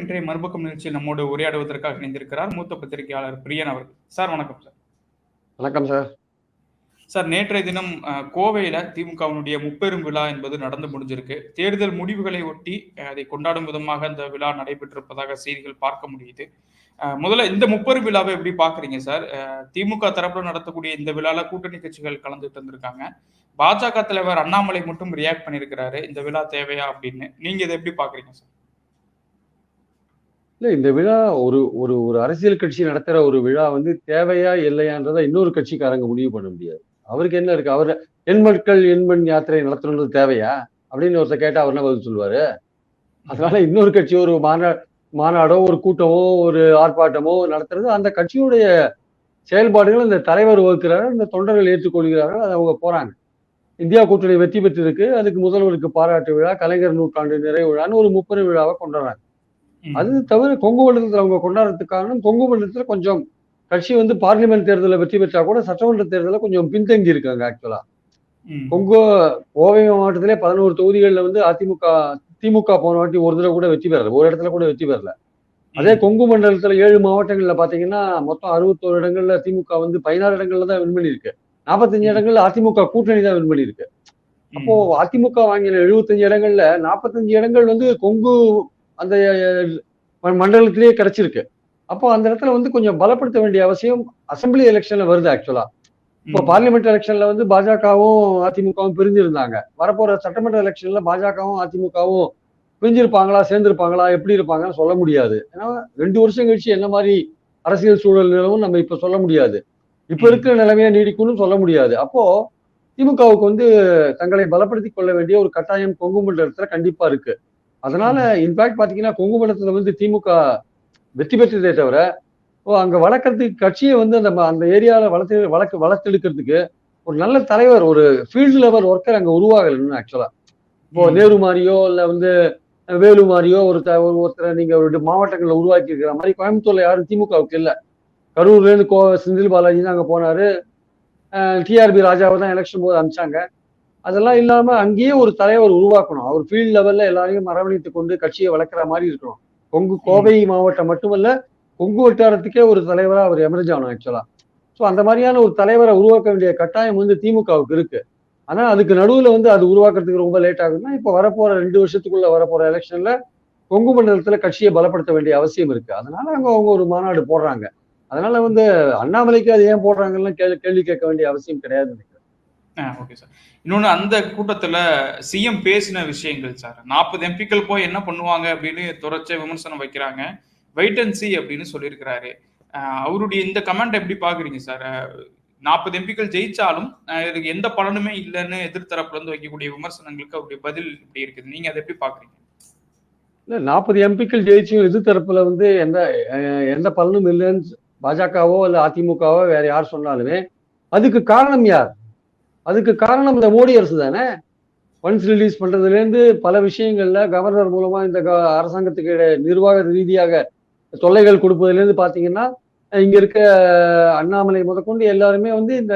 இன்றைய மறுபக்கம் நிகழ்ச்சியில் நம்மோடு உரையாடுவதற்காக இணைந்திருக்கிறார் மூத்த பத்திரிகையாளர் பிரியன் அவர்கள். சார் வணக்கம் சார். வணக்கம் சார். சார் நேற்றைய தினம் கோவையில திமுகவினுடைய முப்பெரும் விழா என்பது நடந்து முடிஞ்சிருக்கு. தேர்தல் முடிவுகளை ஒட்டி அதை கொண்டாடும் விதமாக அந்த விழா நடைபெற்றிருப்பதாக செய்திகள் பார்க்க முடியுது. முதல்ல இந்த முப்பெரும் விழாவை எப்படி பாக்குறீங்க சார்? திமுக தரப்புல நடத்தக்கூடிய இந்த விழால கூட்டணி கட்சிகள் கலந்துட்டு இருந்திருக்காங்க பாஜக தலைவர் அண்ணாமலை மட்டும் ரியாக்ட் பண்ணியிருக்கிறாரு. இந்த விழா தேவையா அப்படின்னு. நீங்க இதை எப்படி பாக்குறீங்க சார்? இல்லை இந்த விழா ஒரு ஒரு ஒரு அரசியல் கட்சி நடத்துகிற ஒரு விழா வந்து தேவையா இல்லையான்றதை இன்னொரு கட்சிக்காரங்க முடிவு பண்ண முடியாது. அவருக்கு என்ன இருக்கு? அவர் எண்மக்கள் எண்மண் யாத்திரை நடத்தணுன்றது தேவையா? அப்படின்னு ஒருத்தர் கேட்டா அவர் என்ன பதில் சொல்லுவாரு? அதனால இன்னொரு கட்சி ஒரு மாநா மாநாடோ ஒரு கூட்டமோ ஒரு ஆர்ப்பாட்டமோ நடத்துறது அந்த கட்சியுடைய செயல்பாடுகள் இந்த தலைவர் வகுக்கிறார்கள் இந்த தொண்டர்கள் ஏற்றுக்கொள்கிறார்கள் அதை அவங்க போறாங்க. இந்தியா கூட்டணி வெற்றி பெற்றிருக்கு அதுக்கு முதல்வருக்கு பாராட்டு விழா கலைஞர் நூற்றாண்டு நிறைவு விழான்னு ஒரு முப்பெரும் விழாவை கொண்டாடுறாங்க. அது தவிர கொங்கு மண்டலத்தில் அவங்க கொண்டாடுறதுக்கு காரணம் கொங்கு மண்டலத்துல கொஞ்சம் கட்சி வந்து பார்லிமெண்ட் தேர்தலில் வெற்றி பெற்றா கூட சட்டமன்ற தேர்தலில் கொஞ்சம் பின்தங்கி இருக்காங்க ஆக்சுவலா. கொங்கு கோவை மாவட்டத்திலே பதினோரு தொகுதிகளில் வந்து அதிமுக திமுக போன வாட்டி ஒரு தடவை கூட வெற்றி பெறல. ஒரு இடத்துல கூட வெற்றி பெறல. அதே கொங்கு மண்டலத்துல ஏழு மாவட்டங்கள்ல பாத்தீங்கன்னா மொத்தம் அறுபத்தோரு இடங்கள்ல திமுக வந்து பதினாறு இடங்கள்ல தான் வின் பண்ணியிருக்கு. நாற்பத்தஞ்சு. இடங்கள்ல அதிமுக கூட்டணி தான் வின் பண்ணியிருக்கு. அப்போ அதிமுக வாங்கின எழுபத்தஞ்சு இடங்கள்ல நாற்பத்தஞ்சு இடங்கள் வந்து கொங்கு அந்த மண்டலத்திலேயே கிடைச்சிருக்கு. அப்போ அந்த இடத்துல வந்து கொஞ்சம் பலப்படுத்த வேண்டிய அவசியம் அசெம்பிளி எலெக்ஷன்ல வருது ஆக்சுவலா இப்போ. பார்லிமெண்ட் எலெக்ஷன்ல வந்து பாஜகவும் அதிமுகவும் பிரிஞ்சிருந்தாங்க. வரப்போற சட்டமன்ற எலெக்ஷன்ல பாஜகவும் அதிமுகவும் பிரிஞ்சிருப்பாங்களா சேர்ந்திருப்பாங்களா எப்படி இருப்பாங்கன்னு சொல்ல முடியாது. ஏன்னா ரெண்டு வருஷம் கழிச்சு என்ன மாதிரி அரசியல் சூழல் நிலவும் நம்ம இப்ப சொல்ல முடியாது. இப்ப. இருக்கிற நிலைமையை நீடிக்கும்னு சொல்ல முடியாது. அப்போ திமுகவுக்கு வந்து தங்களை பலப்படுத்திக் கொள்ள வேண்டிய ஒரு கட்டாயம் கொங்கு மண்டலத்துல கண்டிப்பா இருக்கு. அதனால இன்ஃபேக்ட் பாத்தீங்கன்னா கொங்கு மண்டலத்துல வந்து திமுக வெற்றி பெற்றதே தவிர ஓ அங்க வளர்க்கறதுக்கு கட்சியை வந்து அந்த அந்த ஏரியால வளர்த்து வளர்க்க வளர்த்தெடுக்கிறதுக்கு ஒரு நல்ல தலைவர் ஒரு ஃபீல்டு லெவல் ஒர்க்கர் அங்க உருவாகல இன்னும் ஆக்சுவலா இப்போ. நேரு மாதிரியோ இல்ல வந்து வேலு மாதிரியோ ஒரு ஒருத்தரை நீங்க ஒரு மாவட்டங்கள்ல உருவாக்கி இருக்கிற மாதிரி கோயம்புத்தூர்ல யாரும் திமுகவுக்கு இல்ல. கரூர்ல இருந்து கோ செந்தில் பாலாஜி தான் அங்க போனாரு. டிஆர்பி ராஜாவை தான் எலெக்ஷன் போது அனுப்பிச்சாங்க அதெல்லாம் இல்லாம அங்கேயே ஒரு தலைவர் உருவாக்கணும். அவர் ஃபீல்ட் லெவல்ல எல்லாரையும் அரவணைத்து கொண்டு கட்சியை வளர்க்குற மாதிரி இருக்கணும். கொங்கு கோவை மாவட்டம் மட்டுமல்ல கொங்கு வட்டாரத்துக்கே ஒரு தலைவரா அவர் எமர்ஜ் ஆகணும் ஆக்சுவலா ஸோ அந்த மாதிரியான ஒரு தலைவரை உருவாக்க வேண்டிய கட்டாயம் வந்து திமுகவுக்கு இருக்கு. ஆனா அதுக்கு நடுவுல வந்து அது உருவாக்குறதுக்கு ரொம்ப லேட் ஆகுதுன்னா இப்போ வரப்போற ரெண்டு வருஷத்துக்குள்ள வரப்போற எலெக்ஷன்ல கொங்கு மண்டலத்துல கட்சியை பலப்படுத்த வேண்டிய அவசியம் இருக்கு. அதனால அங்க அவங்க ஒரு மாநாடு போடுறாங்க. அதனால வந்து அண்ணாமலைக்கு அது ஏன் போடுறாங்கன்னு கேள்வி கேள்வி கேட்க வேண்டிய அவசியம் கிடையாது ஓகே சார் இன்னொன்று அந்த கூட்டத்தில் சிஎம் பேசின விஷயங்கள் சார் நாற்பது எம்பிக்கள் போய் என்ன பண்ணுவாங்க அப்படின்னு துறைச்ச விமர்சனம் வைக்கிறாங்க. வெயிட் அண்ட் சி அப்படின்னு சொல்லியிருக்கிறாரு. அவருடைய இந்த கமெண்ட் எப்படி பார்க்குறீங்க சார் நாற்பது எம்பிக்கள் ஜெயிச்சாலும் இதுக்கு எந்த பலனுமே இல்லைன்னு எதிர்த்தரப்புலேருந்து வைக்கக்கூடிய விமர்சனங்களுக்கு அவருடைய பதில் இப்படி இருக்குது. நீங்கள் அதை எப்படி பார்க்குறீங்க? இல்லை நாற்பது எம்பிக்கள் ஜெயிச்சும் எதிர்த்தரப்பில் வந்து எந்த எந்த பலனும் இல்லைன்னு பாஜகவோ இல்லை அதிமுகவோ வேற யார் சொன்னாலுமே அதுக்கு காரணம் யார்? அதுக்கு காரணம் இந்த மோடி அரசு தானே? ஃபண்ட்ஸ் ரிலீஸ் பண்றதுல இருந்து பல விஷயங்கள்ல கவர்னர் மூலமா இந்த க- அரசாங்கத்துக்கு நிர்வாக ரீதியாக தொல்லைகள் கொடுப்பதுல இருந்து பாத்தீங்கன்னா அஹ், இங்க இருக்க அண்ணாமலை முதற்கொண்டு எல்லாருமே வந்து இந்த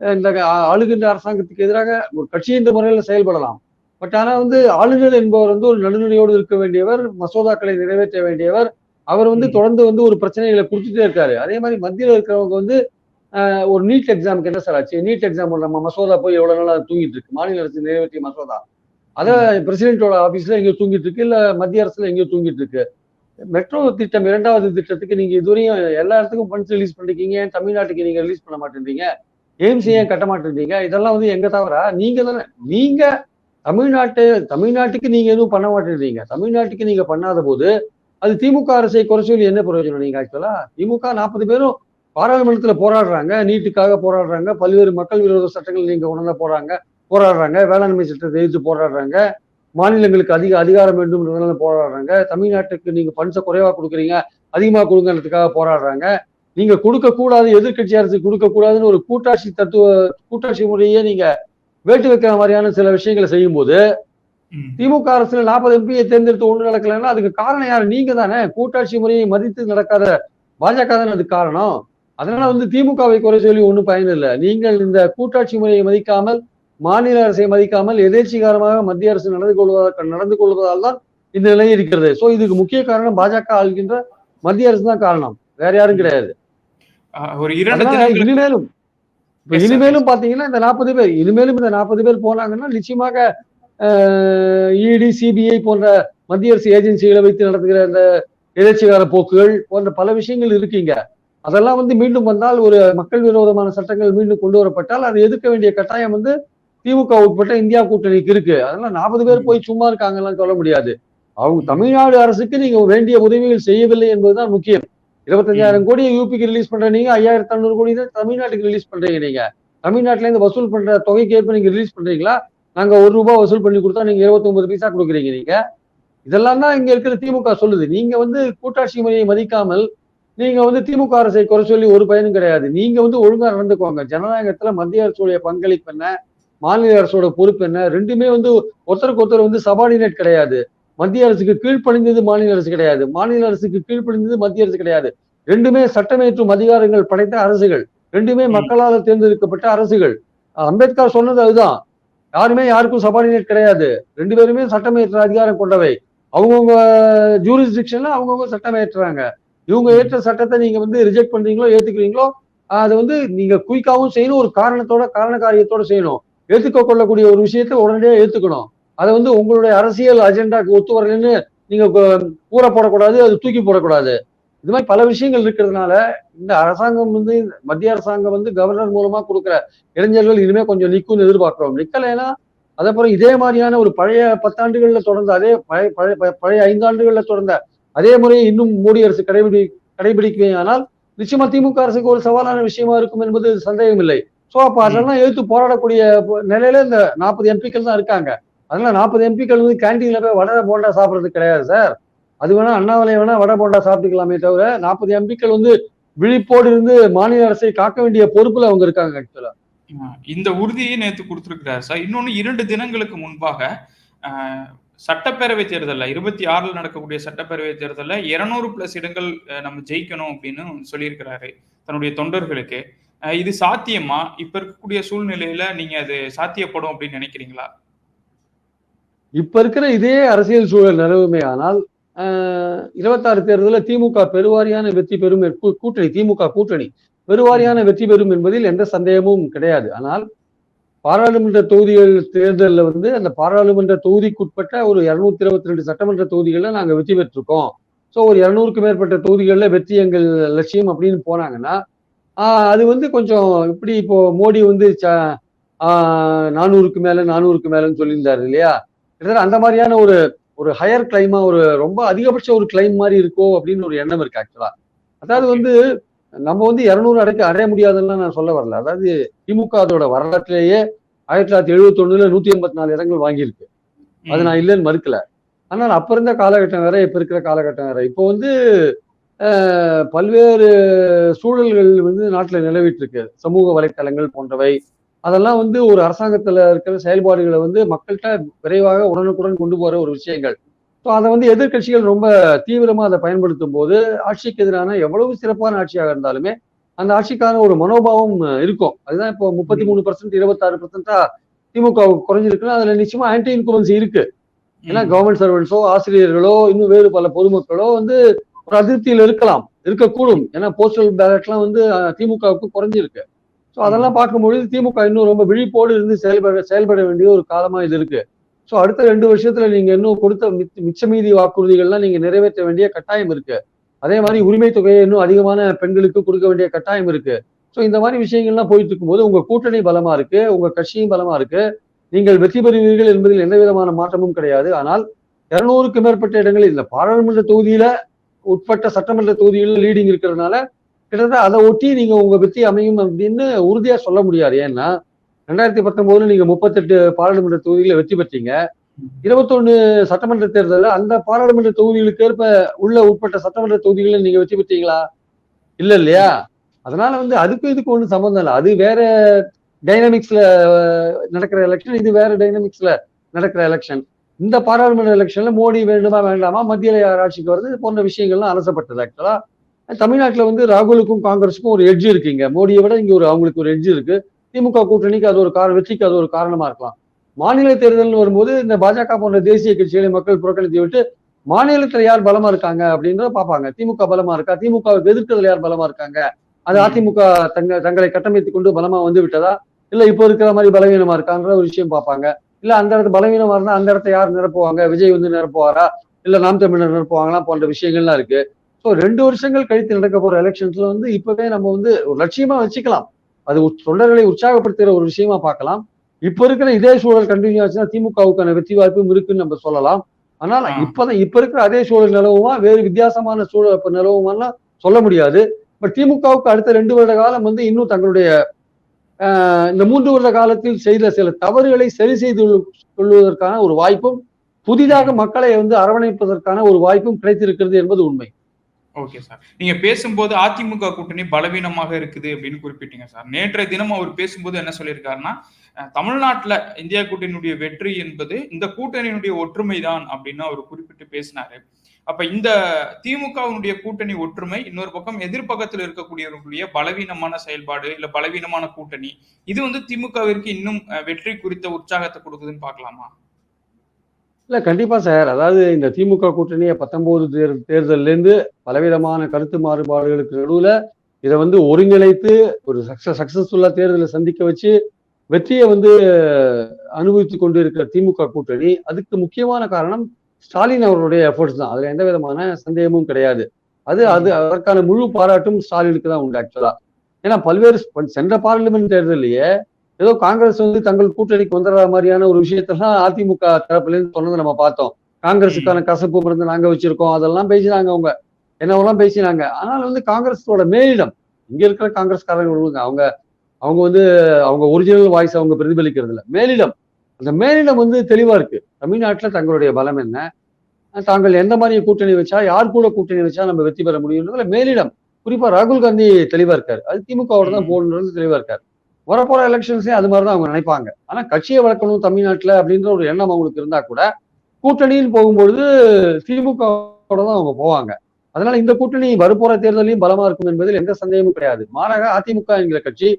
இந்த ஆளுகின்ற அரசாங்கத்துக்கு எதிராக ஒரு கட்சி இந்த முறையில செயல்படலாம். பட் ஆனா வந்து ஆளுநர் என்பவர் வந்து ஒரு நடுநிலையோடு இருக்க வேண்டியவர் மசோதாக்களை நிறைவேற்ற வேண்டியவர் அவர் வந்து. தொடர்ந்து வந்து ஒரு பிரச்சனைகளை கொடுத்துட்டே இருக்காரு. அதே மாதிரி மத்தியில் இருக்கிறவங்க வந்து ஒரு நீட் எக்ஸாமுக்கு என்ன சார் ஆச்சு? நீட் எக்ஸாம் நம்ம மசோதா போய் எவ்வளவு நாளா தூங்கிட்டு இருக்கு? மாநில அரசு நிறைவேற்றிய மசோதா. அத பிரசிடென்ட்டோட ஆபீஸ்ல எங்கேயோ தூங்கிட்டு இருக்கு. இல்ல மத்திய அரசுல எங்கேயோ தூங்கிட்டு இருக்கு. மெட்ரோ திட்டம் இரண்டாவது திட்டத்துக்கு நீங்க இதுவரையும் எல்லா இடத்துக்கும் ஃபண்ட்ஸ் ரிலீஸ் பண்ணிருக்கீங்க ஏன் தமிழ்நாட்டுக்கு நீங்க ரிலீஸ் பண்ண மாட்டேன்றீங்க. எய்ம்ஸ் ஏன் கட்ட மாட்டேன்றீங்க? இதெல்லாம் வந்து எங்க தவிர நீங்க தானே. நீங்க தமிழ்நாட்டு தமிழ்நாட்டுக்கு நீங்க எதுவும் பண்ண மாட்டேன்றீங்க. தமிழ்நாட்டுக்கு நீங்க பண்ணாத போது அது திமுக அரசை குறை சொல்லி என்ன பிரயோஜனம் நீங்க ஆக்சுவலா திமுக நாற்பது பேரும் பாராளுமன்றத்துல போராடுறாங்க நீட்டுக்காக போராடுறாங்க பல்வேறு மக்கள் விரோத சட்டங்கள் நீங்க உணர்ந்த போறாங்க போராடுறாங்க வேளாண்மை சட்டத்தை எதிர்த்து போராடுறாங்க மாநிலங்களுக்கு அதிக அதிகாரம் வேண்டும் போராடுறாங்க தமிழ்நாட்டுக்கு நீங்க பண்ச குறைவா கொடுக்குறீங்க அதிகமா கொடுங்கறதுக்காக போராடுறாங்க நீங்க கொடுக்க கூடாது எதிர்க்கட்சி அரசு கொடுக்க கூடாதுன்னு ஒரு கூட்டாட்சி தத்துவ கூட்டாட்சி முறையே நீங்க வேட்டு வைக்கிற மாதிரியான சில விஷயங்களை செய்யும்போது. திமுக அரசுல நாற்பது எம்பியை தேர்ந்தெடுத்து ஒண்ணு நடக்கலைன்னா அதுக்கு காரணம் யாரு? நீங்க தானே கூட்டாட்சி முறையை மதித்து நடக்காத பாஜக தானே அதுக்கு காரணம். அதனால வந்து திமுகவை குறை சொல்லி ஒன்றும் பயன் இல்லை நீங்கள் இந்த கூட்டாட்சி முறையை மதிக்காமல் மாநில அரசை மதிக்காமல் எதேச்சிகாரமாக மத்திய அரசு நடந்து கொள்வதற்கு நடந்து கொள்வதால் தான் இந்த நிலை இருக்கிறது. சோ இதுக்கு முக்கிய காரணம் பாஜக ஆள்கின்ற மத்திய அரசு தான் காரணம். வேற யாரும் கிடையாது. ஒரு இரண்டு இனிமேலும். இனிமேலும் பாத்தீங்கன்னா இந்த நாற்பது பேர் இனிமேலும் இந்த நாற்பது பேர் போனாங்கன்னா நிச்சயமாக இடி சிபிஐ போன்ற மத்திய அரசு ஏஜென்சிகளை வைத்து நடத்துகிற இந்த எதிர்ச்சிகார போக்குகள் போன்ற பல விஷயங்கள் இருக்கீங்க அதெல்லாம் வந்து மீண்டும் வந்தால் ஒரு மக்கள் விரோதமான சட்டங்கள் மீண்டும் கொண்டு வரப்பட்டால் அதை எதிர்க்க வேண்டிய கட்டாயம் வந்து திமுக உட்பட்ட இந்தியா கூட்டணிக்கு இருக்கு. அதனால நாற்பது பேர் போய் சும்மா இருக்காங்கலாம் சொல்ல முடியாது. அவங்க தமிழ்நாடு அரசுக்கு நீங்க வேண்டிய உதவிகள் செய்யவில்லை என்பதுதான் முக்கியம். இருபத்தஞ்சாயிரம் கோடி யூபிக்கு ரிலீஸ் பண்ற நீங்க ஐயாயிரத்தி ஐநூறு கோடி தான் தமிழ்நாட்டுக்கு ரிலீஸ் பண்றீங்க நீங்க. தமிழ்நாட்டுல இருந்து வசூல் பண்ற தொகைக்கு ஏற்ப நீங்க ரிலீஸ் பண்றீங்களா? நாங்க ஒரு ரூபாய் வசூல் பண்ணி கொடுத்தா நீங்க இருபத்தி ஒன்பது பைசா கொடுக்குறீங்க நீங்க. இதெல்லாம் தான் இங்க இருக்கிற திமுக சொல்லுது. நீங்க வந்து கூட்டாட்சி முறையை மதிக்காமல் நீங்க வந்து திமுக அரசை குறை சொல்லி ஒரு பயனும் கிடையாது. நீங்க வந்து ஒழுங்கா நடந்துக்கோங்க. ஜனநாயகத்துல மத்திய அரசுடைய பங்களிப்பு என்ன? மாநில அரசோட பொறுப்பு என்ன? ரெண்டுமே வந்து ஒருத்தருக்கு ஒருத்தர் வந்து சபார்டினேட் கிடையாது. மத்திய அரசுக்கு கீழ்ப்பணிந்தது மாநில அரசு கிடையாது. மாநில அரசுக்கு கீழ்ப்பணிந்தது மத்திய அரசு கிடையாது. ரெண்டுமே சட்டமேற்றும் அதிகாரங்கள் படைத்த அரசுகள். ரெண்டுமே. மக்களால் தேர்ந்தெடுக்கப்பட்ட அரசுகள். அம்பேத்கர் சொன்னது அதுதான். யாருமே யாருக்கும் சபார்டினேட் கிடையாது. ரெண்டு பேருமே சட்டமேற்ற அதிகாரம் கொண்டவை. அவங்கவுங்க ஜூரிஸ்டிக்ஷன்ல அவங்கவுங்க சட்டம் ஏற்றுறாங்க இவங்க ஏற்ற சட்டத்தை நீங்க வந்து ரிஜெக்ட் பண்றீங்களோ ஏத்துக்கிறீங்களோ அதை வந்து நீங்க குயிக்காவும் செய்யணும் ஒரு காரணத்தோட காரண காரியத்தோட செய்யணும். ஏத்துக்க கொள்ளக்கூடிய ஒரு விஷயத்தை உடனடியாக ஏத்துக்கணும். அதை வந்து உங்களுடைய அரசியல் அஜெண்டாக்கு ஒத்து வரலன்னு நீங்க கு- கூற போடக்கூடாது அது தூக்கி போடக்கூடாது. இது மாதிரி பல விஷயங்கள் இருக்கிறதுனால இந்த அரசாங்கம் வந்து மத்திய அரசாங்கம் வந்து கவர்னர் மூலமா கொடுக்குற இளைஞர்கள் இனிமே கொஞ்சம் நிக்கும்னு எதிர்பார்க்கிறோம். நிக்கலைன்னா அதப்புறம் இதே மாதிரியான ஒரு பழைய பத்தாண்டுகள்ல தொடர்ந்த அதே பழைய பழைய பழைய- பழைய ஐந்தாண்டுகள்ல தொடர்ந்த அதே முறையை இன்னும் மோடி அரசு கடைபிடி கடைபிடிக்குமேயானால் நிச்சயமா திமுக அரசுக்கு ஒரு சவாலான விஷயமா இருக்கும் என்பது சந்தேகம் இல்லை. சோ அப்ப. அதெல்லாம் எதிர்த்து போராடக்கூடிய நிலையில இந்த நாற்பது எம்பிக்கள் தான் இருக்காங்க. அதனால நாற்பது எம்பிக்கள் வந்து கேண்டீன்ல போய் வடை போண்டா சாப்பிடுறது கிடையாது சார் அது வேணா அண்ணாமலை வேணா வடை போண்டா சாப்பிட்டுக்கலாமே தவிர நாற்பது எம்பிக்கள் வந்து விழிப்போடு இருந்து மாநில அரசை காக்க வேண்டிய பொறுப்புல அவங்க இருக்காங்க ஆக்சுவலா இந்த உறுதியை நேற்று கொடுத்திருக்கிறார் சார் இன்னொன்னு இரண்டு தினங்களுக்கு முன்பாக சட்டப்பேரவை தேர்தல்ல இருபத்தி ஆறுல நடக்கக்கூடிய சட்டப்பேரவை தேர்தல்ல இருநூறு பிளஸ் இடங்கள் நம்ம ஜெயிக்கணும் அப்படின்னு சொல்லியிருக்கிறாரு தன்னுடைய தொண்டர்களுக்கு. இது சாத்தியமா? இப்ப இருக்கக்கூடிய சூழ்நிலையில நீங்க அது சாத்தியப்படும் அப்படின்னு நினைக்கிறீங்களா? இப்ப இருக்கிற இதே அரசியல் சூழல் நிலவுமே ஆனால் இருபத்தாறு தேர்தலில் திமுக பெருவாரியான வெற்றி பெறும் கூட்டணி திமுக கூட்டணி. பெருவாரியான வெற்றி பெறும் என்பதில் எந்த சந்தேகமும் கிடையாது. ஆனால் பாராளுமன்ற தொகுதிகள் தேர்தலில் வந்து அந்த பாராளுமன்ற தொகுதிக்குட்பட்ட ஒரு இருநூத்தி இருபத்தி ரெண்டு சட்டமன்ற தொகுதிகளில் நாங்கள் வெற்றி பெற்றிருக்கோம். ஸோ ஒரு இருநூறுக்கும் மேற்பட்ட தொகுதிகளில் வெற்றி எங்கள் லட்சியம் அப்படின்னு போனாங்கன்னா அது வந்து கொஞ்சம் இப்படி இப்போ மோடி வந்து நானூறுக்கு மேல நானூறுக்கு மேலன்னு சொல்லியிருந்தாரு இல்லையா? கிட்டத்தட்ட அந்த மாதிரியான ஒரு ஒரு ஹையர் கிளைமா ஒரு ரொம்ப அதிகபட்ச ஒரு கிளைம் மாதிரி இருக்கோ அப்படின்னு ஒரு எண்ணம் இருக்கு ஆக்சுவலா அதாவது வந்து நம்ம வந்து இருநூறு அடைக்க அடைய முடியாதுன்னு நான் சொல்ல வரல. அதாவது திமுக அதோட வரலாற்றிலேயே ஆயிரத்தி தொள்ளாயிரத்தி எழுபத்தி ஒண்ணுல நூத்தி எண்பத்தி நாலு இடங்கள் வாங்கியிருக்கு. அது நான் இல்லைன்னு மறுக்கல. ஆனால் அப்ப இருந்த காலகட்டம் வேற இப்ப இருக்கிற காலகட்டம் வேற. இப்போ வந்து பல்வேறு சூழல்கள் வந்து நாட்டுல நிலவிட்டு இருக்கு சமூக வலைத்தளங்கள் போன்றவை. அதெல்லாம் வந்து ஒரு அரசாங்கத்துல இருக்கிற செயல்பாடுகளை வந்து மக்கள்கிட்ட விரைவாக உடனுக்குடன் கொண்டு போற ஒரு விஷயங்கள். ஸோ அதை வந்து எதிர்க்கட்சிகள் ரொம்ப தீவிரமா அதை பயன்படுத்தும் போது ஆட்சிக்கு எதிரான எவ்வளவு சிறப்பான ஆட்சியாக இருந்தாலுமே அந்த ஆட்சிக்கான ஒரு மனோபாவம் இருக்கும். அதுதான் இப்போ முப்பத்தி மூணு பர்சன்ட் இருபத்தாறு பர்சன்டா திமுக குறைஞ்சிருக்குன்னா அதுல நிச்சயமா ஆன்டி இன்குவன்சி இருக்கு. ஏன்னா கவர்மெண்ட் சர்வன்ஸோ ஆசிரியர்களோ இன்னும் வேறு பல பொதுமக்களோ வந்து ஒரு அதிருப்தியில் இருக்கலாம் இருக்கக்கூடும். ஏன்னா போஸ்டல் பேலட்லாம் வந்து திமுகவுக்கு குறைஞ்சிருக்கு. ஸோ அதெல்லாம் பார்க்கும்பொழுது திமுக இன்னும் ரொம்ப விழிப்போடு இருந்து செயல்பட செயல்பட வேண்டிய ஒரு காலமா இது இருக்கு. ஸோ அடுத்த ரெண்டு வருஷத்துல நீங்க இன்னும் கொடுத்த மிச்ச- மீதி வாக்குறுதிகள்லாம் நீங்க நிறைவேற்ற வேண்டிய கட்டாயம் இருக்கு. அதே மாதிரி உரிமை தொகையை இன்னும் அதிகமான பெண்களுக்கு கொடுக்க வேண்டிய கட்டாயம் இருக்கு. ஸோ இந்த மாதிரி விஷயங்கள்லாம் போயிட்டு இருக்கும்போது உங்க கூட்டணி பலமா இருக்கு உங்க கட்சியும் பலமா இருக்கு. நீங்கள் வெற்றி பெறுவீர்கள் என்பதில் எந்த விதமான மாற்றமும் கிடையாது. ஆனால் இருநூறுக்கு மேற்பட்ட இடங்களில் இந்த பாராளுமன்ற தொகுதியில உட்பட்ட சட்டமன்ற தொகுதிகளில் லீடிங் இருக்கிறதுனால கிட்டத்தட்ட அதை ஒட்டி நீங்க உங்க வெற்றி அமையும் அப்படின்னு உறுதியா சொல்ல முடியாது. ஏன்னா ரெண்டாயிரத்தி பத்தொன்பதுல நீங்க முப்பத்தெட்டு பாராளுமன்ற தொகுதிகளை வெற்றி பெற்றீங்க. இருபத்தொன்னு சட்டமன்ற தேர்தலில் அந்த பாராளுமன்ற தொகுதிகளுக்கு ஏற்ப உள்ள உட்பட்ட சட்டமன்ற தொகுதிகளில் நீங்க வெற்றி பெற்றீங்களா? இல்ல இல்லையா? அதனால வந்து அதுக்கும் இதுக்கு ஒன்றும் சம்மந்தம் இல்லை. அது வேற டைனமிக்ஸ்ல நடக்கிற எலெக்ஷன் இது வேற டைனமிக்ஸ்ல நடக்கிற எலெக்ஷன் இந்த பாராளுமன்ற எலெக்ஷன்ல மோடி வேண்டுமா வேண்டாமா மத்தியில யார் ஆட்சிக்கு வருது போன்ற விஷயங்கள்லாம் அலசப்பட்டது ஆக்சுவலா தமிழ்நாட்டுல வந்து ராகுலுக்கும் காங்கிரஸுக்கும் ஒரு எட்ஜ் இருக்குங்க மோடியை விட இங்க ஒரு அவங்களுக்கு ஒரு எட்ஜ் இருக்கு. திமுக கூட்டணிக்கு அது ஒரு கார வெற்றிக்கு அது ஒரு காரணமா இருக்கலாம். மாநில தேர்தல்னு வரும்போது இந்த பாஜக போன்ற தேசிய கட்சிகளை மக்கள் புறக்கணித்து விட்டு மாநிலத்துல யார் பலமா இருக்காங்க அப்படின்றத பார்ப்பாங்க. திமுக பலமா இருக்கா? திமுகவுக்கு எதிர்க்கிறதுல யார் பலமா இருக்காங்க? அது. அதிமுக தங்க தங்களை கட்டமைத்துக் கொண்டு பலமா வந்து விட்டதா? இல்ல இப்போ இருக்கிற மாதிரி பலவீனமா இருக்கான்ற ஒரு விஷயம் பார்ப்பாங்க. இல்ல அந்த இடத்து பலவீனமா இருந்தா அந்த இடத்த யார் நிரப்புவாங்க? விஜய் வந்து நிரப்புவாரா? இல்ல நாம் தமிழர் நிரப்புவாங்களா? போன்ற விஷயங்கள்லாம் இருக்கு. ஸோ ரெண்டு வருஷங்கள் கழித்து நடக்க போற எலெக்ஷன்ஸ்ல வந்து இப்பவே நம்ம வந்து ஒரு லட்சியமா வச்சுக்கலாம். அது தொண்டர்களை உற்சாகப்படுத்துகிற ஒரு விஷயமா பார்க்கலாம். இப்ப இருக்கிற இதே சூழல் கண்டினியூ ஆச்சுன்னா திமுகவுக்கான வெற்றி வாய்ப்பும் இருக்குன்னு நம்ம சொல்லலாம். ஆனால். இப்பதான் இப்ப இருக்கிற அதே சூழல் நிலவுமா? வேறு வித்தியாசமான சூழல் இப்ப நிலவுமாலாம் சொல்ல முடியாது. பட் திமுகவுக்கு அடுத்த ரெண்டு வருட காலம் வந்து இன்னும் தங்களுடைய ஆஹ், இந்த மூன்று வருட காலத்தில் செய்த சில தவறுகளை சரி செய்து கொள்- கொள்வதற்கான ஒரு வாய்ப்பும் புதிதாக மக்களை வந்து அரவணைப்பதற்கான ஒரு வாய்ப்பும் கிடைத்திருக்கிறது என்பது உண்மை. ஓகே சார் நீங்க பேசும்போது அதிமுக கூட்டணி பலவீனமாக இருக்குது அப்படின்னு குறிப்பிட்டீங்க சார் நேற்றைய தினம் அவர் பேசும்போது என்ன சொல்லியிருக்காருன்னா தமிழ்நாட்டில் தமிழ்நாட்டுல இந்தியா கூட்டணியினுடைய வெற்றி என்பது இந்த கூட்டணியினுடைய ஒற்றுமை தான் அப்படின்னு அவர் குறிப்பிட்டு பேசினாரு. அப்ப இந்த திமுகவினுடைய கூட்டணி ஒற்றுமை இன்னொரு பக்கம் எதிர்பக்கத்தில் இருக்கக்கூடியவர்களுடைய பலவீனமான செயல்பாடு இல்ல பலவீனமான கூட்டணி இது வந்து திமுகவிற்கு இன்னும் வெற்றி குறித்த உற்சாகத்தை கொடுக்குதுன்னு பார்க்கலாமா? இல்ல கண்டிப்பா சார். அதாவது இந்த திமுக கூட்டணியை பத்தொன்பது தேர் தேர்தல்ல இருந்து பலவிதமான கருத்து மாறுபாடுகளுக்கு நடுவுல இதை வந்து ஒருங்கிணைத்து ஒரு சக்சஸ் சக்சஸ்ஃபுல்லா தேர்தலை சந்திக்க வச்சு வெற்றியை வந்து அனுபவித்து கொண்டு இருக்கிற திமுக கூட்டணி அதுக்கு முக்கியமான காரணம் ஸ்டாலின் அவர்களுடைய எஃபர்ட்ஸ் தான். அதுல எந்த விதமான சந்தேகமும் கிடையாது. அது அது அதற்கான முழு பாராட்டும் ஸ்டாலினுக்கு தான் உண்டு ஆக்சுவலா ஏன்னா பல்வேறு சென்ற பார்லிமெண்ட் தேர்தலையே ஏதோ காங்கிரஸ் வந்து தங்கள் கூட்டணிக்கு வந்துடுற மாதிரியான ஒரு விஷயத்தெல்லாம் அதிமுக தரப்புல இருந்து சொன்னதை நம்ம பார்த்தோம். காங்கிரஸுக்கான கசப்பு மருந்து நாங்க வச்சிருக்கோம். அதெல்லாம் பேசினாங்க அவங்க. என்னவெல்லாம் பேசினாங்க? ஆனால் வந்து காங்கிரஸோட மேலிடம் இங்க இருக்கிற காங்கிரஸ்காரங்க அவங்க அவங்க வந்து அவங்க ஒரிஜினல் வாய்ஸ் அவங்க பிரதிபலிக்கிறது இல்ல மேலிடம். அந்த மேலிடம் வந்து தெளிவா இருக்கு. தமிழ்நாட்டுல தங்களுடைய பலம் என்ன? தாங்கள் எந்த மாதிரி கூட்டணி வச்சா யார் கூட கூட்டணி வச்சா நம்ம வெற்றி பெற முடியும்ன்றதுல மேலிடம். குறிப்பா ராகுல் காந்தி தெளிவா இருக்காரு. அது திமுகவோட தான் போகணுன்றது தெளிவா இருக்காரு. வரப்போற எலெக்ஷன்ஸே அது மாதிரி தான் அவங்க நினைப்பாங்க. ஆனா கட்சியை வளர்க்கணும் தமிழ்நாட்டில் அப்படின்ற ஒரு எண்ணம் அவங்களுக்கு இருந்தா கூட கூட்டணின்னு போகும்பொழுது திமுக தான் அவங்க போவாங்க. அதனால இந்த கூட்டணி வரப்போற தேர்தலையும் பலமா இருக்கும் என்பதில் எந்த சந்தேகமும் கிடையாது. மாறாக அதிமுக என்கிற கட்சி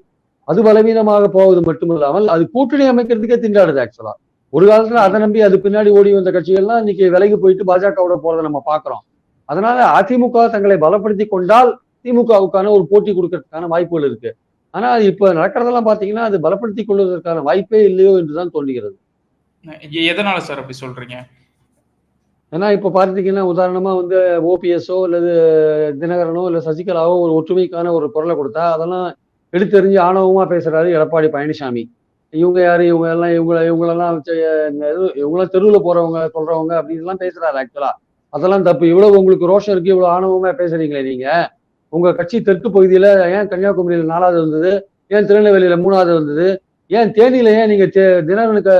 அது பலவீனமாக போவது மட்டுமில்லாமல் அது கூட்டணி அமைக்கிறதுக்கே திண்டாடுது ஆக்சுவலா ஒரு காலத்துல அதை நம்பி அது பின்னாடி ஓடி வந்த கட்சிகள்லாம் இன்னைக்கு விலகி போயிட்டு பாஜகவோட போறதை நம்ம பாக்குறோம் அதனால அதிமுக தங்களை பலப்படுத்தி கொண்டால் திமுகவுக்கான ஒரு போட்டி கொடுக்கறதுக்கான வாய்ப்புகள் இருக்கு. ஆனா அது இப்ப நடக்கிறதெல்லாம் பாத்தீங்கன்னா அது பலப்படுத்தி கொள்வதற்கான வாய்ப்பே இல்லையோ என்றுதான் தோன்றுகிறது. எதனால சார் அப்படி சொல்றீங்க? ஏன்னா இப்ப பார்த்தீங்கன்னா உதாரணமா வந்து ஓபிஎஸ்ஓ அல்லது தினகரனோ இல்ல சசிகலாவோ ஒரு ஒற்றுமைக்கான ஒரு குரலை கொடுத்தா அதெல்லாம் எடுத்தெறிஞ்சு ஆணவமா பேசுறாரு எடப்பாடி பழனிசாமி. இவங்க யாரு? இவங்க எல்லாம் இவங்கள இவங்களெல்லாம் இவங்களாம் தெருவுல போறவங்க சொல்றவங்க அப்படின்லாம் பேசுறாரு ஆக்சுவலா அதெல்லாம் தப்பு. இவ்வளவு உங்களுக்கு ரோஷம் இருக்கு இவ்வளவு ஆணவமா பேசுறீங்களே நீங்க. உங்க கட்சி தெற்கு பகுதியில ஏன் கன்னியாகுமரியில நாலாவது வந்தது? ஏன் திருநெல்வேலியில மூணாவது வந்தது? ஏன் தேனியில ஏன் நீங்க தே- தினகரனுக்கு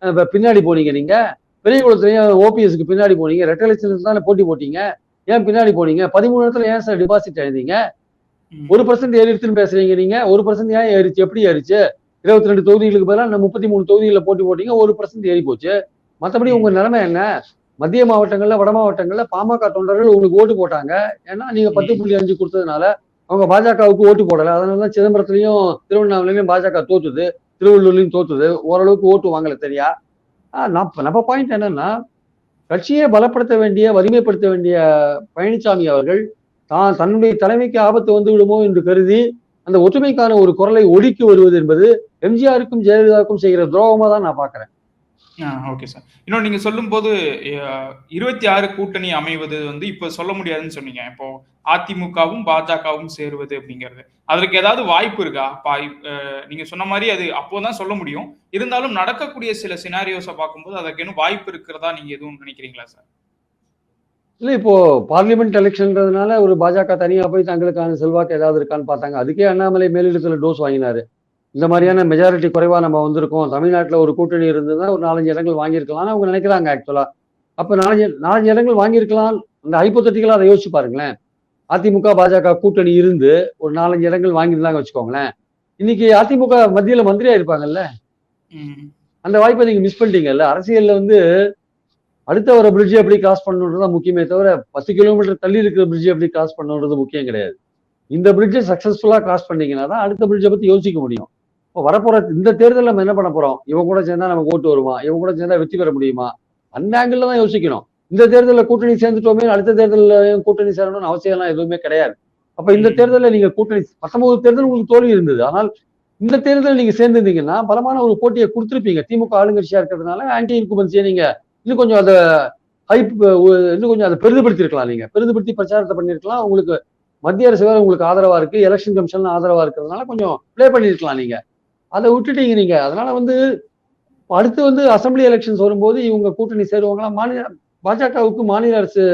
அஹ், பின்னாடி போனீங்க நீங்க? பெரியகுளத்துலயும் ஓபிஎஸ்க்கு பின்னாடி போனீங்க. ரெட்டலட்சம் தானே போட்டி போட்டீங்க. ஏன் பின்னாடி போனீங்க? பதிமூணு இடத்துல ஏன் சார் டிபாசிட் எழுந்தீங்க. ஒரு பர்சன்ட் ஏறிடுச்சுன்னு பேசுறீங்க நீங்க. ஒரு பர்சன்ட் ஏன் ஏறிச்சு? எப்படி ஏறிச்சு? இருபத்தி ரெண்டு தொகுதிகளுக்கு பதிலாக முப்பத்தி மூணு தொகுதிகளில் போட்டி போட்டீங்க. ஒரு பர்சன்ட் ஏறி போச்சு. மற்றபடி உங்க நிலைமை என்ன? மத்திய மாவட்டங்கள்ல வட மாவட்டங்கள்ல பாமக தொண்டர்கள் உங்களுக்கு ஓட்டு போட்டாங்க. ஏன்னா நீங்க பத்து புள்ளி அஞ்சு கொடுத்ததுனால அவங்க பாஜகவுக்கு ஓட்டு போடல. அதனால தான் சிதம்பரத்துலயும் திருவண்ணாமலையிலயும் பாஜக தோத்துது. திருவள்ளூர்லயும் தோத்துது. ஓரளவுக்கு ஓட்டு வாங்கல ஆஹ் நம்ம நம்ம பாயிண்ட் என்னன்னா கட்சியை பலப்படுத்த வேண்டிய வலிமைப்படுத்த வேண்டிய பழனிசாமி அவர்கள் தான் தன்னுடைய தலைமைக்கு ஆபத்து வந்து விடுமோ என்று கருதி அந்த ஒற்றுமைக்கான ஒரு குரலை ஒடுக்கி வருவது என்பது எம்ஜிஆருக்கும் ஜெயலலிதாவுக்கும் செய்கிற துரோகமா தான் நான் பாக்குறேன் ஓகே சார் இன்னொன்று நீங்கள் சொல்லும்போது இருபத்தி ஆறு கூட்டணி அமைவது வந்து இப்போ சொல்ல முடியாதுன்னு சொன்னீங்க. இப்போ அதிமுகவும் பாஜகவும் சேருவது அப்படிங்கிறது. அதற்கு ஏதாவது வாய்ப்பு இருக்கா? பா நீங்க சொன்ன மாதிரி அது அப்போதான் சொல்ல முடியும். இருந்தாலும் நடக்கக்கூடிய சில சினாரியோஸை பார்க்கும்போது அதற்கு இன்னும் வாய்ப்பு இருக்கிறதா நீங்க எதுவும் நினைக்கிறீங்களா சார் இல்லை இப்போ பார்லிமெண்ட் எலெக்ஷன்றதுனால ஒரு பாஜக தனியாக போய் தங்களுக்கான செல்வாக்கு ஏதாவது இருக்கான்னு பார்த்தாங்க. அதுக்கே அண்ணாமலை மேலிடத்தில் டோஸ் வாங்கினாரு. இந்த மாதிரியான மெஜாரிட்டி குறைவா நம்ம வந்திருக்கோம். தமிழ்நாட்டுல ஒரு கூட்டணி இருந்ததுன்னா ஒரு நாலஞ்சு இடங்கள் வாங்கியிருக்கலாம்னு அவங்க நினைக்கிறாங்க ஆக்சுவலா அப்ப நாலஞ்சு நாலஞ்சு இடங்கள் வாங்கியிருக்கலாம். அந்த ஹைப்போத்தட்டிக்கலா அதை யோசிச்சு பாருங்களேன். அதிமுக பாஜக கூட்டணி இருந்து ஒரு நாலஞ்சு இடங்கள் வாங்கியிருந்தாங்க வச்சுக்கோங்களேன். இன்னைக்கு அதிமுக மத்தியில மந்திரியா இருப்பாங்கல்ல? அந்த வாய்ப்பை நீங்க மிஸ் பண்ணிட்டீங்கல்ல? அரசியல்ல வந்து அடுத்த வர பிரிட்ஜ் எப்படி கிராஸ் பண்ணணுன்றது தான் முக்கியமே தவிர பத்து கிலோமீட்டர் தள்ளி இருக்கிற பிரிட்ஜ் எப்படி கிராஸ் பண்ணணுன்றது முக்கியம் கிடையாது. இந்த பிரிட்ஜை சக்சஸ்ஃபுல்லா கிராஸ் பண்ணீங்கன்னா தான் அடுத்த பிரிட்ஜை பத்தி யோசிக்க முடியும். இப்போ வரப்போற இந்த தேர்தல் நம்ம என்ன பண்ண போறோம்? இவன் கூட சேர்ந்தா நமக்கு ஓட்டு வருமா? இவன் கூட சேர்ந்தா வெற்றி பெற முடியுமா? அந்த ஆங்கிள் தான் யோசிக்கணும். இந்த தேர்தலில் கூட்டணி சேர்ந்துட்டோமே அடுத்த தேர்தலில் கூட்டணி சேரணும்னு அவசியம் எல்லாம் எதுவுமே கிடையாது. அப்ப இந்த. தேர்தலில் நீங்க கூட்டணி பத்தொன்பது தேர்தல் உங்களுக்கு தோல்வி இருந்தது. ஆனால் இந்த தேர்தலில் நீங்க சேர்ந்திருந்தீங்கன்னா பலமான ஒரு போட்டியை கொடுத்துருப்பீங்க. திமுக ஆளுங்கட்சியா இருக்கிறதுனால ஆன்டி இன்குபன்சியை நீங்க இன்னும் கொஞ்சம் அதை ஹைப் இன்னும் கொஞ்சம் அதை பெரிதுபடுத்திருக்கலாம் நீங்க. பெரிதுபடுத்தி பிரச்சாரத்தை பண்ணிருக்கலாம். உங்களுக்கு மத்திய அரசு வேற உங்களுக்கு ஆதரவா இருக்கு. எலெக்ஷன் கமிஷன் ஆதரவா இருக்கிறதுனால கொஞ்சம் ப்ளே பண்ணிருக்கலாம் நீங்க. அதை விட்டுட்டீங்க நீங்க. அதனால வந்து அடுத்து வந்து அசெம்பிளி எலெக்ஷன்ஸ் வரும்போது இவங்க கூட்டணி சேருவாங்களா? மாநில பாஜகவுக்கு மாநில அரசு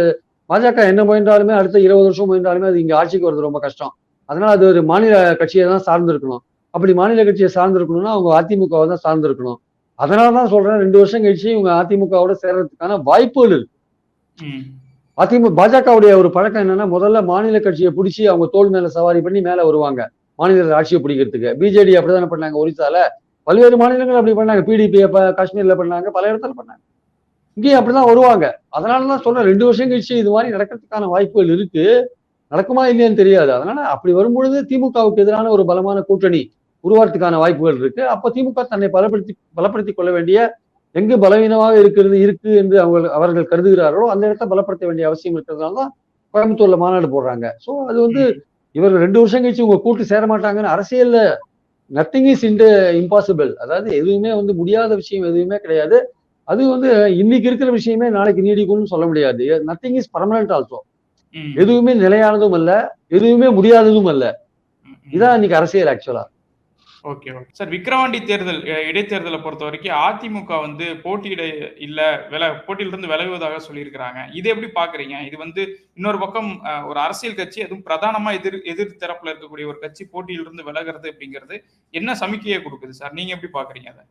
பாஜக என்ன முயன்றாலுமே அடுத்த இருபது வருஷம் முயன்றாலுமே அது இங்க ஆட்சிக்கு வருது ரொம்ப கஷ்டம். அதனால அது ஒரு மாநில கட்சியை தான் சார்ந்திருக்கணும். அப்படி மாநில கட்சியை சார்ந்திருக்கணும்னா அவங்க அதிமுகவை தான் சார்ந்திருக்கணும். அதனால தான் சொல்றேன் ரெண்டு வருஷம் கழிச்சு இவங்க அதிமுகவோட சேர்றதுக்கான வாய்ப்புகள் இருக்கு. அதிமுக பாஜகவுடைய ஒரு பழக்கம் என்னன்னா முதல்ல மாநில கட்சியை பிடிச்சி அவங்க தோல் மேல சவாரி பண்ணி மேல வருவாங்க. மாநிலங்கள் ஆட்சியை பிடிக்கிறதுக்கு. பிஜேடி அப்படிதானே பண்ணாங்க? ஒரிசால பல்வேறு மாநிலங்கள் அப்படி பண்ணாங்க. பிடிபி காஷ்மீர்ல பண்ணாங்க. பல இடத்துல பண்ணாங்க. இங்கேயும் அப்படிதான் வருவாங்க. அதனால தான் சொல்றேன் ரெண்டு வருஷம் கழிச்சு இது மாதிரி நடக்கிறதுக்கான வாய்ப்புகள் இருக்கு. நடக்குமா இல்லையான்னு தெரியாது. அதனால அப்படி வரும்பொழுது திமுகவுக்கு எதிரான ஒரு பலமான கூட்டணி உருவாறதுக்கான வாய்ப்புகள் இருக்கு. அப்ப திமுக தன்னை பலப்படுத்தி பலப்படுத்திக் கொள்ள வேண்டிய எங்கு பலவீனமாக இருக்கிறது இருக்கு என்று அவங்க அவர்கள் கருதுகிறார்களோ அந்த இடத்த பலப்படுத்த வேண்டிய அவசியம் இருக்கிறதுனால தான் கோயம்புத்தூர்ல மாநாடு போடுறாங்க. சோ அது வந்து இவர்கள் ரெண்டு வருஷம் கழிச்சு உங்க கூட்டு சேர மாட்டாங்கன்னு அரசியல்ல நத்திங் இஸ் இன்டு இம்பாசிபிள் அதாவது எதுவுமே வந்து முடியாத விஷயம் எதுவுமே கிடையாது. அது வந்து இன்னைக்கு இருக்கிற விஷயமே நாளைக்கு நீடிக்கும்னு சொல்ல முடியாது. Nothing is permanent also. எதுவுமே நிலையானதும் அல்ல எதுவுமே முடியாததும் அல்ல. இதான் இன்னைக்கு அரசியல் ஆக்சுவலா ஓகே ஓகே சார் விக்கிரவாண்டி தேர்தல் இடைத்தேர்தலை பொறுத்த வரைக்கும் அதிமுக வந்து போட்டியிட இல்ல வில போட்டியிலிருந்து விலகுவதாக சொல்லியிருக்கிறாங்க. இது எப்படி பாக்குறீங்க? இது வந்து இன்னொரு பக்கம் ஒரு அரசியல் கட்சி அதுவும் பிரதானமா எதிர் எதிர் தரப்புல இருக்கக்கூடிய ஒரு கட்சி போட்டியிலிருந்து விலகிறது அப்படிங்கிறது என்ன சமிக்கையை கொடுக்குது சார் நீங்க எப்படி பாக்குறீங்க அதை?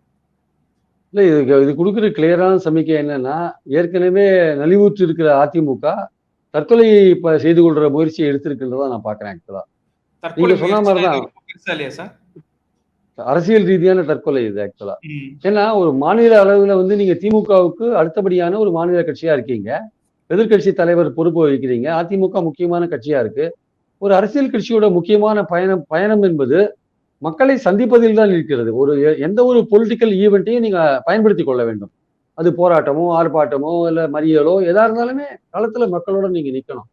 இல்ல இது இது கொடுக்குற கிளியரான சமிக்கை என்னன்னா ஏற்கனவே நலிவுற்று இருக்கிற அதிமுக தற்கொலை இப்ப செய்து கொள்ற முயற்சியை எடுத்திருக்கின்றதா நான் பாக்குறேன் ஆக்சுவலா தற்கொலை நீங்க சொன்ன முயற்சினா மாதிரிதான். இது ரொம்ப பெருசா இல்லையா சார் அரசியல் ரீதியான தற்கொலை இது ஆக்சுவலா. ஏன்னா ஒரு மாநில அளவுல வந்து நீங்க திமுகவுக்கு அடுத்தபடியான ஒரு மாநில கட்சியா இருக்கீங்க. எதிர்க்கட்சி தலைவர் பொறுப்பு வகிக்கிறீங்க. அதிமுக முக்கியமான கட்சியா இருக்கு. ஒரு அரசியல் கட்சியோட முக்கியமான பயணம் பயணம் என்பது மக்களை சந்திப்பதில் தான் இருக்கிறது. ஒரு எந்த ஒரு பொலிட்டிக்கல் ஈவெண்ட்டையும் நீங்க பயன்படுத்தி கொள்ள வேண்டும். அது போராட்டமோ ஆர்ப்பாட்டமோ இல்ல மறியலோ எதா இருந்தாலுமே களத்துல மக்களோட நீங்க நிக்கணும்.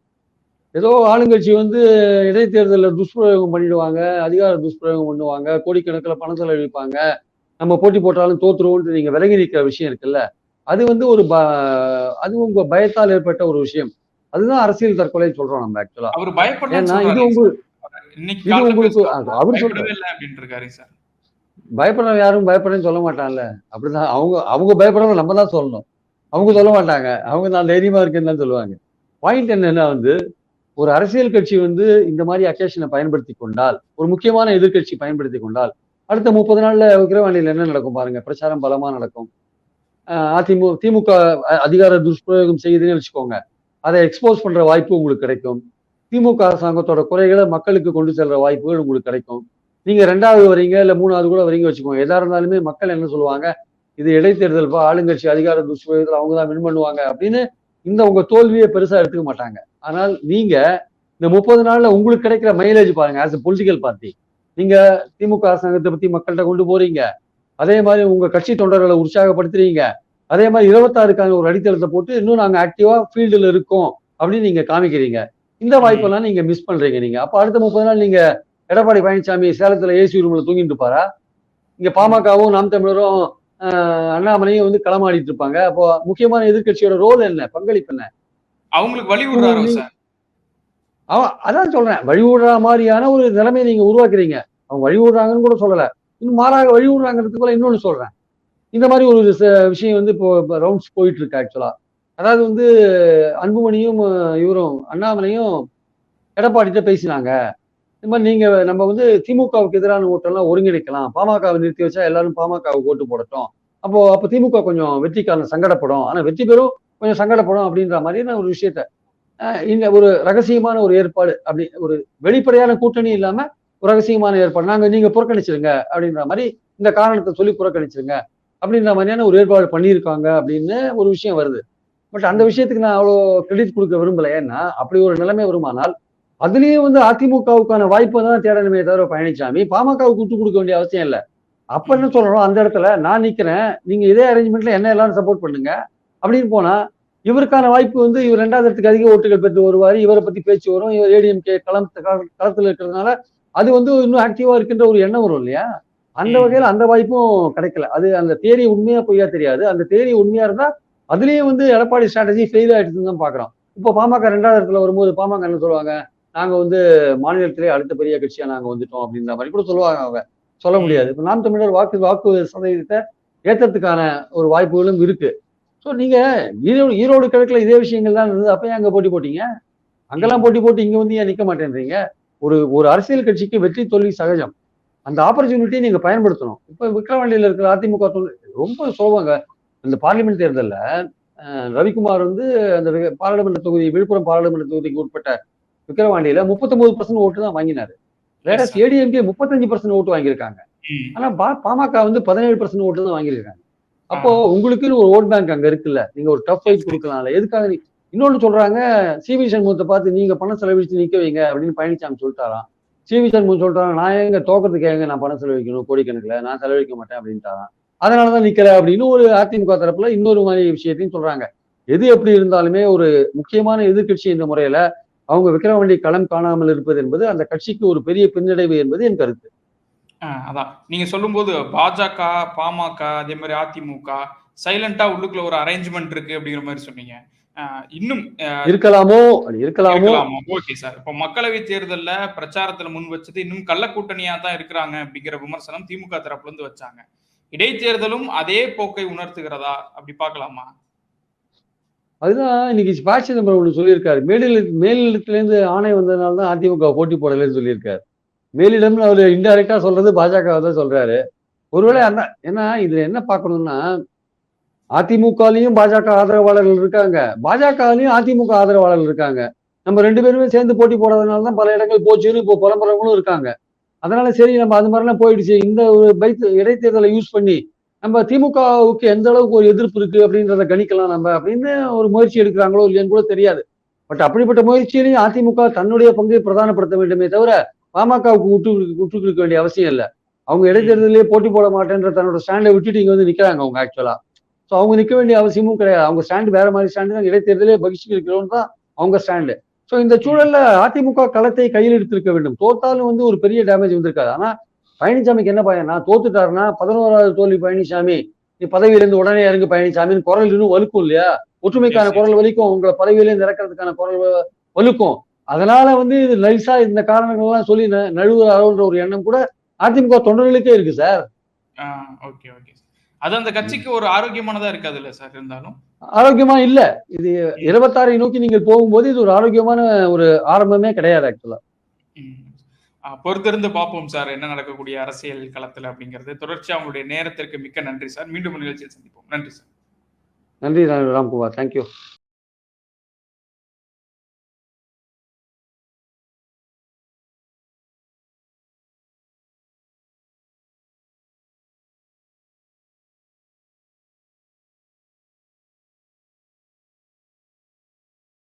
ஏதோ ஆளுங்கட்சி வந்து இடைத்தேர்தலில் துஷ்பிரயோகம் பண்ணிடுவாங்க அதிகார துஷ்பிரயோகம் பண்ணுவாங்க கோடிக்கணக்கில் பணம் செலவழிப்பாங்க. நம்ம போட்டி போட்டாலும் தோத்துருவோம்னு நீங்க விலகி நிற்கிற விஷயம் இருக்குல்ல. அது வந்து ஒரு ப அது உங்க பயத்தால் ஏற்பட்ட ஒரு விஷயம். அதுதான் அரசியல் தற்கொலை சொல்றோம் நம்ம ஆக்சுவலா அவர் பயப்படலன்னு ஏன்னா இது சொல்றாரு. உங்க இன்னைக்கு இது உங்களுக்கு அவர் சொல்ற பயப்படவே இல்லை அப்படின்ட்டு இருக்காரு சார். பயப்படுற யாரும் பயப்படுறேன்னு சொல்ல மாட்டான்ல. அப்படிதான். அவங்க அவங்க பயப்படுறத நம்ம தான் சொல்லணும். அவங்க சொல்ல மாட்டாங்க. அவங்க நான் தைரியமா இருக்கேன்னு தான் சொல்லுவாங்க. பாயிண்ட் என்னன்னா வந்து ஒரு அரசியல் கட்சி வந்து இந்த மாதிரி அக்கேஷனை பயன்படுத்தி கொண்டால் ஒரு முக்கியமான எதிர்க்கட்சி பயன்படுத்தி கொண்டால் அடுத்த முப்பது நாள்ல விக்கிரவாண்டியில் என்ன நடக்கும் பாருங்க? பிரச்சாரம் பலமா நடக்கும். அதிமுக திமுக அதிகார துஷ்பிரயோகம் செய்யுதுன்னு வச்சுக்கோங்க. அதை எக்ஸ்போஸ் பண்ற வாய்ப்பு உங்களுக்கு கிடைக்கும். திமுக அரசாங்கத்தோட குறைகளை மக்களுக்கு கொண்டு செல்ற வாய்ப்புகள் உங்களுக்கு கிடைக்கும். நீங்க ரெண்டாவது வரீங்க இல்ல மூணாவது கூட வரீங்க வச்சுக்கோங்க. எதா இருந்தாலுமே மக்கள் என்ன சொல்லுவாங்க? இது இடைத்தேர்தல் பா ஆளுங்கட்சி அதிகார துஷ்பிரயோகத்தில் அவங்க தான் வின் பண்ணுவாங்க அப்படின்னு இந்த உங்க தோல்வியை பெருசா எடுத்துக்க மாட்டாங்க. ஆனால் நீங்க இந்த முப்பது நாள்ல உங்களுக்கு கிடைக்கிற மைலேஜ் பாருங்க ஆஸ் எ பொலிட்டிக்கல் பார்ட்டி நீங்க திமுக அரசாங்கத்தை பத்தி மக்கள்கிட்ட கொண்டு போறீங்க. அதே மாதிரி உங்க கட்சி தொண்டர்களை உற்சாகப்படுத்துறீங்க. அதே மாதிரி இருபத்தாறுக்கான ஒரு அடித்தளத்தை போட்டு இன்னும் நாங்க ஆக்டிவா ஃபீல்டுல இருக்கோம் அப்படின்னு நீங்க காமிக்கிறீங்க. இந்த வாய்ப்பெல்லாம் நீங்க மிஸ் பண்றீங்க நீங்க. அப்ப அடுத்த முப்பது நாள் நீங்க எடப்பாடி பழனிசாமி சேலத்துல ஏசி ரூம்ல தூங்கிட்டு பாரா இங்க பாமகவும் நாம் தமிழரும் அண்ணாமலையும் வந்து களமாடிட்டு இருப்பாங்க. அப்போ முக்கியமான எதிர்க்கட்சியோட ரோல் என்ன? பங்களிப்பு என்ன? அவங்களுக்கு வழி அவன் அதான் சொல்றேன். வழி விடுற மாதிரியான ஒரு நிலைமையை நீங்க உருவாக்குறீங்க. அவங்க வழி விடுறாங்கன்னு கூட சொல்லல. இன்னும் மாறாக வழி விடுறாங்கிறதுக்குள்ள இன்னொன்னு சொல்றேன். இந்த மாதிரி ஒரு விஷயம் வந்து இப்போ ரவுண்ட்ஸ் போயிட்டு இருக்கு ஆக்சுவலா அதாவது வந்து அன்புமணியும் இவரும் அண்ணாமலையும் எடப்பாடிட்ட பேசினாங்க. இந்த மாதிரி நீங்க நம்ம வந்து திமுகவுக்கு எதிரான ஓட்டெல்லாம் ஒருங்கிணைக்கலாம். பாமகவை நிறுத்தி வச்சா எல்லாரும் பாமகவுக்கு ஓட்டு போடட்டும். அப்போ அப்போ திமுக கொஞ்சம் வெற்றிக்கான சங்கடப்படும். ஆனா வெற்றி பெறும் கொஞ்சம் சங்கடப்படும் அப்படின்ற மாதிரியான ஒரு விஷயத்த இந்த ஒரு ரகசியமான ஒரு ஏற்பாடு அப்படி ஒரு வெளிப்படையான கூட்டணி இல்லாம ஒரு ரகசியமான ஏற்பாடு. நாங்க நீங்க புறக்கணிச்சிருங்க அப்படின்ற மாதிரி இந்த காரணத்தை சொல்லி புறக்கணிச்சிருங்க அப்படின்ற மாதிரியான ஒரு ஏற்பாடு பண்ணியிருக்காங்க அப்படின்னு ஒரு விஷயம் வருது. பட் அந்த விஷயத்துக்கு நான் அவ்வளோ கிரெடிட் கொடுக்க விரும்பல. ஏன்னா அப்படி ஒரு நிலைமை வருமானால் அதுலயும் வந்து அதிமுகவுக்கான வாய்ப்பை தான் தேடணுமே தவிர பழனிசாமி பாமகவுக்கு விட்டு கொடுக்க வேண்டிய அவசியம் இல்லை. அப்ப என்ன சொல்லணும்? அந்த இடத்துல நான் நிக்கிறேன். நீங்க இதே அரேஞ்ச்மெண்ட்ல என்ன எல்லாரும் சப்போர்ட் பண்ணுங்க. அப்படின்னு போனா இவருக்கான வாய்ப்பு வந்து இவர் ரெண்டாவது இடத்துக்கு அதிக ஓட்டுகள் பெற்று வருவார். இவரை பத்தி பேச்சு வரும். இவர் ஏடிஎம்கே களம் களத்துல இருக்கிறதுனால அது வந்து இன்னும் ஆக்டிவா இருக்கின்ற ஒரு எண்ணம் வரும் இல்லையா? அந்த. வகையில அந்த வாய்ப்பும் கிடைக்கல. அது அந்த தேரி உண்மையா பொய்யா தெரியாது. அந்த தேரி உண்மையா இருந்தா அதுலயும் வந்து எடப்பாடி ஸ்ட்ராட்டஜி ஃபெயில் ஆயிடுச்சுன்னு தான் பாக்குறோம். இப்போ பாமக ரெண்டாவது இடத்துல வரும்போது பாமக என்ன சொல்லுவாங்க? நாங்க வந்து மாநிலத்திலே அடுத்த பெரிய கட்சியா நாங்க வந்துட்டோம் அப்படின்ற மாதிரி கூட சொல்லுவாங்க அவங்க. சொல்ல முடியாது. இப்போ நாம் தமிழர் வாக்கு வாக்கு சதவீதத்தை ஏற்றத்துக்கான ஒரு வாய்ப்புகளும் இருக்கு. ஸோ நீங்க ஈரோடு ஈரோடு கிழக்குல இதே விஷயங்கள் தான் இருந்தது. அப்ப அங்க போட்டி போட்டீங்க? அங்கெல்லாம் போட்டி போட்டு இங்க வந்து ஏன் நிக்க மாட்டேன்றீங்க? ஒரு ஒரு அரசியல் கட்சிக்கு வெற்றி தோல்வி சகஜம். அந்த ஆப்பர்ச்சுனிட்டியை நீங்க பயன்படுத்தணும். இப்போ விக்கிரவாண்டியில இருக்கிற அதிமுக தொழில் ரொம்ப சுலபங்க. இந்த பார்லிமெண்ட் தேர்தல்ல ரவிக்குமார் வந்து அந்த பாராளுமன்ற தொகுதி விழுப்புரம் பாராளுமன்ற தொகுதிக்கு உட்பட்ட விக்கிரவாண்டியில முப்பத்தொன்பது பர்சன்ட் ஓட்டு தான் வாங்கினாரு. sir. ஏடிஎம்கே முப்பத்தஞ்சு பர்சன்ட் ஓட்டு வாங்கியிருக்காங்க. ஆனா பாமக வந்து பதினேழு பர்சன்ட் ஓட்டு தான் வாங்கியிருக்காங்க. அப்போ உங்களுக்குன்னு ஒரு ஓட் பேங்க் அங்க இருக்குல்ல நீங்க ஒரு டஃப் ஃபைட் கொடுக்கலாம்ல. எதுக்காக நீ இன்னொன்னு சொல்றாங்க சிவி சண்முகத்தை பார்த்து நீங்க பணம் செலவழிச்சு நிக்க வைங்க அப்படின்னு பழனிசாமி சொல்லிட்டாராம். சிவி சண்முகம் சொல்றாங்க நான் எங்க தோக்கத்துக்கு எங்க நான் பணம் செலவழிக்கணும் கோடிக்கணக்குல நான் செலவழிக்க மாட்டேன் அப்படின்ட்டாராம். அதனாலதான் நிக்கல அப்படின்னு ஒரு அதிமுக தரப்புல இன்னொரு மாதிரி விஷயத்தையும் சொல்றாங்க. எது எப்படி இருந்தாலுமே ஒரு முக்கியமான எதிர்க்கட்சி என்ற முறையில அவங்க விக்கிரவாண்டி களம் காணாமல் இருப்பது என்பது அந்த கட்சிக்கு ஒரு பெரிய பின்னடைவு என்பது என் கருத்து. அதான். நீங்க சொல்லும்போது பாஜக பாமக அதே மாதிரி அதிமுக சைலண்டா உள்ளுக்குள்ள ஒரு அரேஞ்ச்மெண்ட் இருக்கு அப்படிங்கிற மாதிரி சொன்னீங்க. இன்னும் இருக்கலாமோ? இருக்கலாமோ? ஓகே சார் இப்போ மக்களவை தேர்தல்ல பிரச்சாரத்துல முன் வச்சது இன்னும் கள்ள கூட்டணியா தான் இருக்கிறாங்க அப்படிங்கிற விமர்சனம் திமுக தரப்புல இருந்து வச்சாங்க. இடைத்தேர்தலும் அதே போக்கை உணர்த்துகிறதா? அப்படி பார்க்கலாமா? அதுதான் இன்னைக்கு ப சிதம்பரம் ஒன்று சொல்லியிருக்காரு. மேலிட மேலிடத்துலேருந்து ஆணை வந்ததுனால தான் அதிமுக போட்டி போடலைன்னு சொல்லியிருக்காரு. மேலிடம்னு அவர் இன்டைரக்டா சொல்றது பாஜக தான் சொல்றாரு. ஒருவேளை அந்த ஏன்னா இதுல என்ன பார்க்கணும்னா அதிமுகலையும் பாஜக ஆதரவாளர்கள் இருக்காங்க. பாஜகலையும் அதிமுக ஆதரவாளர்கள் இருக்காங்க. நம்ம ரெண்டு பேருமே சேர்ந்து போட்டி போடாதனால தான் பல இடங்கள் போச்சுன்னு இப்போ புலம்புறவங்களும் இருக்காங்க. அதனால சரி நம்ம அது மாதிரிலாம் போயிடுச்சு. இந்த ஒரு பைத் இடைத்தேர்தலை யூஸ் பண்ணி நம்ம திமுகவுக்கு எந்த அளவுக்கு ஒரு எதிர்ப்பு இருக்கு அப்படின்றத கணிக்கலாம் நம்ம அப்படின்னு ஒரு முயற்சி எடுக்கிறாங்களோ இல்லையான்னு கூட தெரியாது. பட் அப்படிப்பட்ட முயற்சியிலையும் அதிமுக தன்னுடைய பங்கை பிரதானப்படுத்த வேண்டுமே தவிர பாமகவுக்கு விட்டு விட்டு கொடுக்க வேண்டிய அவசியம் இல்லை. அவங்க இடைத்தேர்தலே போட்டி போட மாட்டேன்ற தன்னோட ஸ்டாண்டை விட்டுட்டு இங்க வந்து நிக்கிறாங்க அவங்க ஆக்சுவலா ஸோ அவங்க நிக்க வேண்டிய அவசியமும் கிடையாது. அவங்க ஸ்டாண்டு வேற மாதிரி ஸ்டாண்டு தான் இடைத்தேர்தலே பகிஷ்கரிக்கிறோம் தான் அவங்க ஸ்டாண்டு ஸோ இந்த சூழல்ல அதிமுக களத்தை கையில் எடுத்திருக்க வேண்டும். தோத்தாலும் வந்து ஒரு பெரிய டேமேஜ் வந்திருக்காது. ஆனா பழனிசாமிக்கு என்ன பயனா தோத்துட்டாருன்னா பதினோராவது தோல்வி பழனிசாமி. நீ பதவியிலிருந்து உடனே இறங்கு பழனிசாமின்னு குரல் இன்னும் வலுக்கும் இல்லையா? ஒற்றுமைக்கான. குரல் வலிக்கும். உங்களை பதவியிலேருந்து இறக்கிறதுக்கான குரல் வலுக்கும். அதனால வந்து இது நைஸா இந்த காரணங்கள் எல்லாம் சொல்லி நழுவுறாரோன்ற ஒரு எண்ணம் கூட அதிமுக தொண்டர்களுக்கே இருக்கு சார். ஓகே ஓகே அது அந்த கட்சிக்கு ஒரு ஆரோக்கியமானதா இருக்காது இல்ல சார் இருந்தாலும்? ஆரோக்கியமா இல்ல. இது இருபத்தாறை நோக்கி நீங்கள் போகும்போது இது ஒரு ஆரோக்கியமான ஒரு ஆரம்பமே கிடையாது ஆக்சுவலா பொறுத்திருந்து பார்ப்போம் சார் என்ன நடக்கக்கூடிய அரசியல் களத்துல அப்படிங்கிறது. தொடர்ச்சியா உங்களுடைய நேரத்திற்கு மிக்க நன்றி சார். மீண்டும் நிகழ்ச்சியில் சந்திப்போம். நன்றி சார். நன்றி ராம்குமார். தேங்க்யூ